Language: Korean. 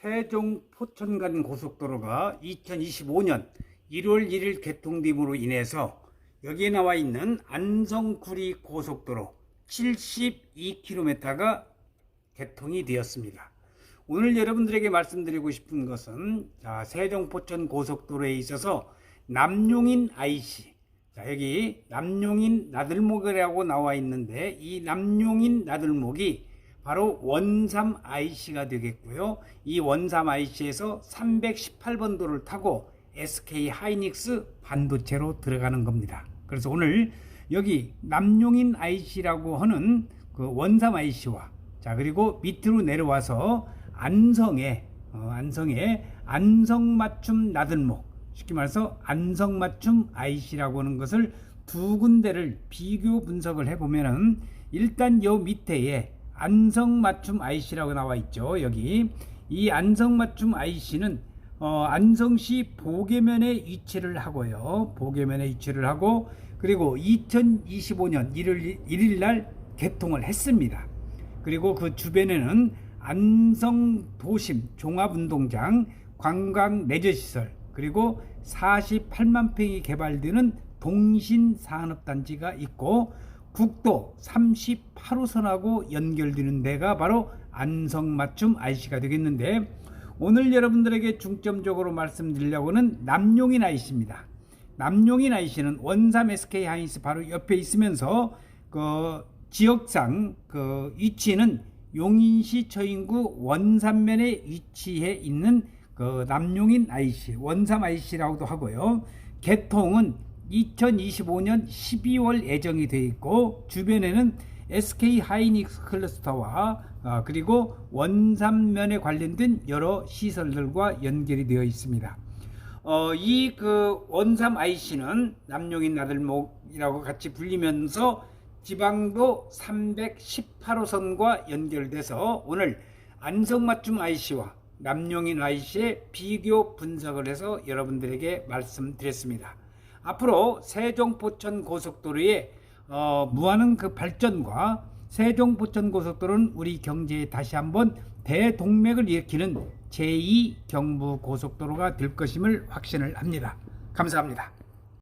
세종 포천 간 고속도로가 2025년 1월 1일 개통됨으로 인해서 여기에 나와 있는 안성구리 고속도로 72km가 개통이 되었습니다. 오늘 여러분들에게 말씀드리고 싶은 것은 자, 세종 포천 고속도로에 있어서 남용인 IC 자, 여기 남용인 나들목이라고 나와 있는데 이 남용인 나들목이 바로 원삼 IC가 되겠고요. 이 원삼 IC에서 318번 도를 타고 SK 하이닉스 반도체로 들어가는 겁니다. 그래서 오늘 여기 남용인 IC라고 하는 그 원삼 IC와 자 그리고 밑으로 내려와서 안성에 어, 안성에 안성 맞춤 나들목 쉽게 말해서 안성 맞춤 IC라고 하는 것을 두 군데를 비교 분석을 해보면은 일단 요 밑에에 안성맞춤 IC라고 나와 있죠 여기. 이 안성맞춤 IC는 어, 안성시 보계면에 위치를 하고요. 보계면에 위치를 하고 그리고 2025년 1월 1일 날 개통을 했습니다. 그리고 그 주변에는 안성 도심 종합운동장 관광 레저시설 그리고 48만 평이 개발되는 동신산업단지가 있고 국도 38호선하고 연결되는 데가 바로 안성맞춤 IC가 되겠는데 오늘 여러분들에게 중점적으로 말씀드리려고는 남용인 IC입니다. 남용인 IC는 원삼 SK 하이닉스 바로 옆에 있으면서 그 지역상 그 위치는 용인시 처인구 원산면에 위치해 있는 그 남용인 IC, 원삼 IC라고도 하고요. 개통은 2025년 12월 예정이 되어 있고 주변에는 SK 하이닉스 클러스터와 어, 그리고 원산면에 관련된 여러 시설들과 연결이 되어 있습니다. 어, 이 그 원삼 IC는 남용인 나들목이라고 같이 불리면서 지방도 318호선과 연결돼서 오늘 안성맞춤 IC와 남용인 IC의 비교 분석을 해서 여러분들에게 말씀드렸습니다. 앞으로 세종 포천 고속도로의 어, 무한한 그 발전과 세종 포천 고속도로는 우리 경제에 다시 한번 대동맥을 일으키는 제2 경부 고속도로가 될 것임을 확신을 합니다. 감사합니다.